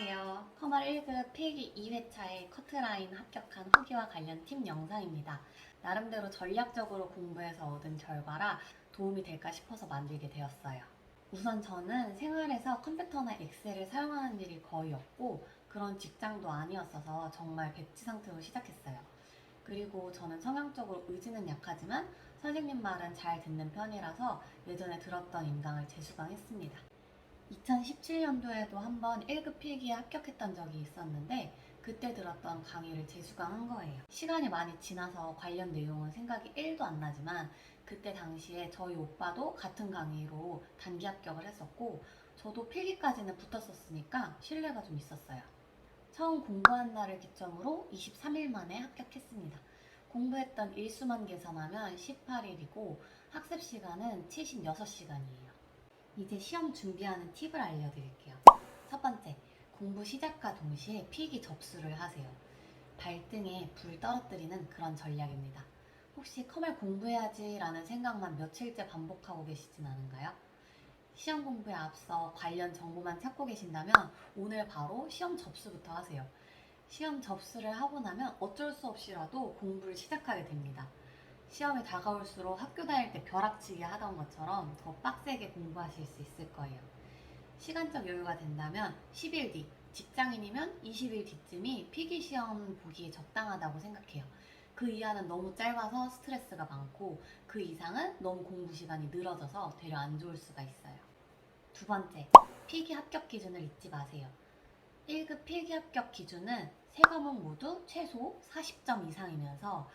안녕하세요. 커말 1급 필기 2회차의 커트라인 합격한 후기와 관련 팀 영상입니다. 나름대로 전략적으로 공부해서 얻은 결과라 도움이 될까 싶어서 만들게 되었어요. 우선 저는 생활에서 컴퓨터나 엑셀을 사용하는 일이 거의 없고 그런 직장도 아니었어서 정말 백지 상태로 시작했어요. 그리고 저는 성향적으로 의지는 약하지만 선생님 말은 잘 듣는 편이라서 예전에 들었던 인강을 재수강했습니다. 2017년도에도 한번 1급 필기에 합격했던 적이 있었는데 그때 들었던 강의를 재수강 한 거예요. 시간이 많이 지나서 관련 내용은 생각이 1도 안 나지만 그때 당시에 저희 오빠도 같은 강의로 단기 합격을 했었고 저도 필기까지는 붙었었으니까 신뢰가 좀 있었어요. 처음 공부한 날을 기점으로 23일 만에 합격했습니다. 공부했던 일수만 계산하면 18일이고 학습 시간은 76시간이에요. 이제 시험 준비하는 팁을 알려드릴게요. 첫 번째, 공부 시작과 동시에 필기 접수를 하세요. 발등에 불 떨어뜨리는 그런 전략입니다. 혹시 컴을 공부해야지라는 생각만 며칠째 반복하고 계시진 않은가요? 시험 공부에 앞서 관련 정보만 찾고 계신다면 오늘 바로 시험 접수부터 하세요. 시험 접수를 하고 나면 어쩔 수 없이라도 공부를 시작하게 됩니다. 시험이 다가올수록 학교 다닐 때 벼락치기 하던 것처럼 더 빡세게 공부하실 수 있을 거예요. 시간적 여유가 된다면 10일 뒤, 직장인이면 20일 뒤쯤이 필기 시험 보기에 적당하다고 생각해요. 그 이하는 너무 짧아서 스트레스가 많고 그 이상은 너무 공부 시간이 늘어져서 되려 안 좋을 수가 있어요. 두 번째, 필기 합격 기준을 잊지 마세요. 1급 필기 합격 기준은 세 과목 모두 최소 40점 이상이면서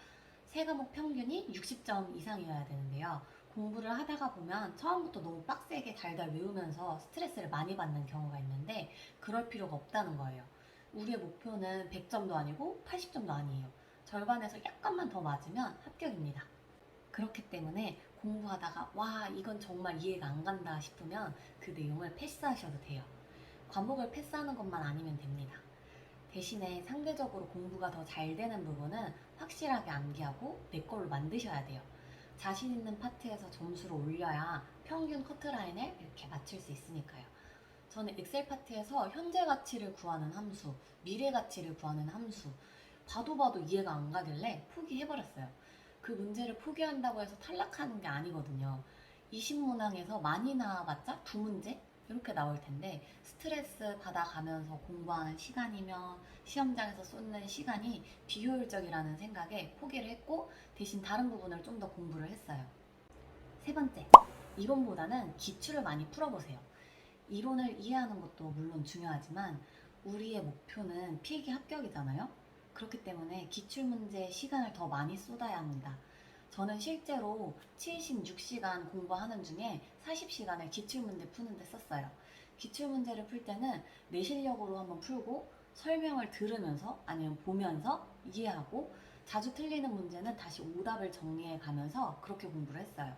세 과목 평균이 60점 이상이어야 되는데요. 공부를 하다가 보면 처음부터 너무 빡세게 달달 외우면서 스트레스를 많이 받는 경우가 있는데 그럴 필요가 없다는 거예요. 우리의 목표는 100점도 아니고 80점도 아니에요. 절반에서 약간만 더 맞으면 합격입니다. 그렇기 때문에 공부하다가 와 이건 정말 이해가 안 간다 싶으면 그 내용을 패스하셔도 돼요. 과목을 패스하는 것만 아니면 됩니다. 대신에 상대적으로 공부가 더 잘 되는 부분은 확실하게 암기하고 내 걸로 만드셔야 돼요. 자신 있는 파트에서 점수를 올려야 평균 커트라인을 이렇게 맞출 수 있으니까요. 저는 엑셀 파트에서 현재 가치를 구하는 함수, 미래 가치를 구하는 함수, 봐도 봐도 이해가 안 가길래 포기해버렸어요. 그 문제를 포기한다고 해서 탈락하는 게 아니거든요. 20문항에서 많이 나와봤자 두 문제? 이렇게 나올 텐데 스트레스 받아가면서 공부하는 시간이면 시험장에서 쏟는 시간이 비효율적이라는 생각에 포기를 했고 대신 다른 부분을 좀 더 공부를 했어요. 세 번째, 이론보다는 기출을 많이 풀어보세요. 이론을 이해하는 것도 물론 중요하지만 우리의 목표는 필기 합격이잖아요. 그렇기 때문에 기출 문제에 시간을 더 많이 쏟아야 합니다. 저는 실제로 76시간 공부하는 중에 40시간을 기출문제 푸는데 썼어요. 기출문제를 풀 때는 내 실력으로 한번 풀고 설명을 들으면서 아니면 보면서 이해하고 자주 틀리는 문제는 다시 오답을 정리해 가면서 그렇게 공부를 했어요.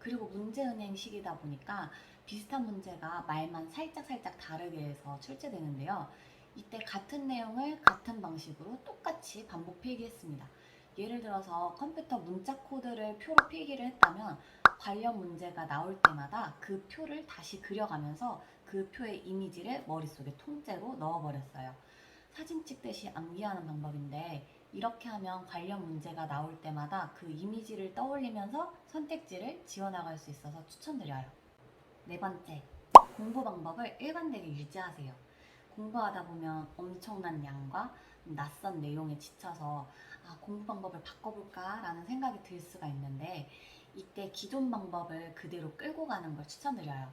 그리고 문제은행식이다 보니까 비슷한 문제가 말만 살짝살짝 다르게 해서 출제되는데요. 이때 같은 내용을 같은 방식으로 똑같이 반복 필기했습니다. 예를 들어서 컴퓨터 문자 코드를 표로 필기를 했다면 관련 문제가 나올 때마다 그 표를 다시 그려가면서 그 표의 이미지를 머릿속에 통째로 넣어버렸어요. 사진 찍듯이 암기하는 방법인데 이렇게 하면 관련 문제가 나올 때마다 그 이미지를 떠올리면서 선택지를 지워나갈 수 있어서 추천드려요. 네 번째, 공부 방법을 일관되게 유지하세요. 공부하다 보면 엄청난 양과 낯선 내용에 지쳐서 아, 공부 방법을 바꿔볼까라는 생각이 들 수가 있는데 이때 기존 방법을 그대로 끌고 가는 걸 추천드려요.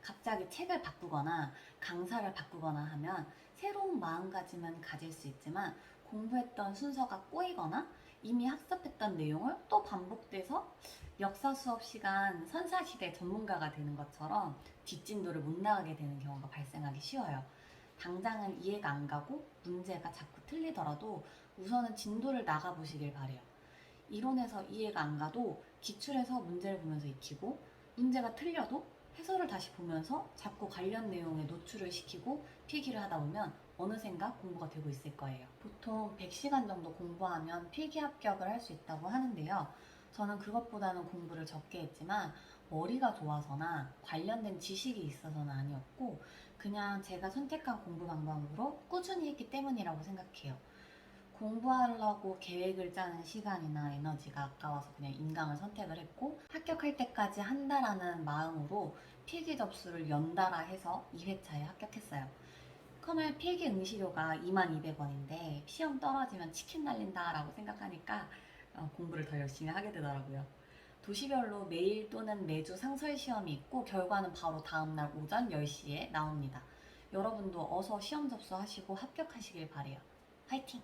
갑자기 책을 바꾸거나 강사를 바꾸거나 하면 새로운 마음가짐은 가질 수 있지만 공부했던 순서가 꼬이거나 이미 학습했던 내용을 또 반복돼서 역사 수업 시간 선사시대 전문가가 되는 것처럼 뒷진도를 못 나가게 되는 경우가 발생하기 쉬워요. 당장은 이해가 안 가고 문제가 자꾸 틀리더라도 우선은 진도를 나가 보시길 바래요. 이론에서 이해가 안 가도 기출에서 문제를 보면서 익히고 문제가 틀려도 해설을 다시 보면서 자꾸 관련 내용에 노출을 시키고 필기를 하다 보면 어느샌가 공부가 되고 있을 거예요. 보통 100시간 정도 공부하면 필기 합격을 할 수 있다고 하는데요. 저는 그것보다는 공부를 적게 했지만 머리가 좋아서나 관련된 지식이 있어서는 아니었고 그냥 제가 선택한 공부 방법으로 꾸준히 했기 때문이라고 생각해요. 공부하려고 계획을 짜는 시간이나 에너지가 아까워서 그냥 인강을 선택을 했고 합격할 때까지 한다라는 마음으로 필기 접수를 연달아 해서 2회차에 합격했어요. 커말 필기 응시료가 22,200원인데 시험 떨어지면 치킨 날린다라고 생각하니까 어, 공부를 더 열심히 하게 되더라고요. 도시별로 매일 또는 매주 상설 시험이 있고 결과는 바로 다음날 오전 10시에 나옵니다. 여러분도 어서 시험 접수하시고 합격하시길 바래요. 화이팅!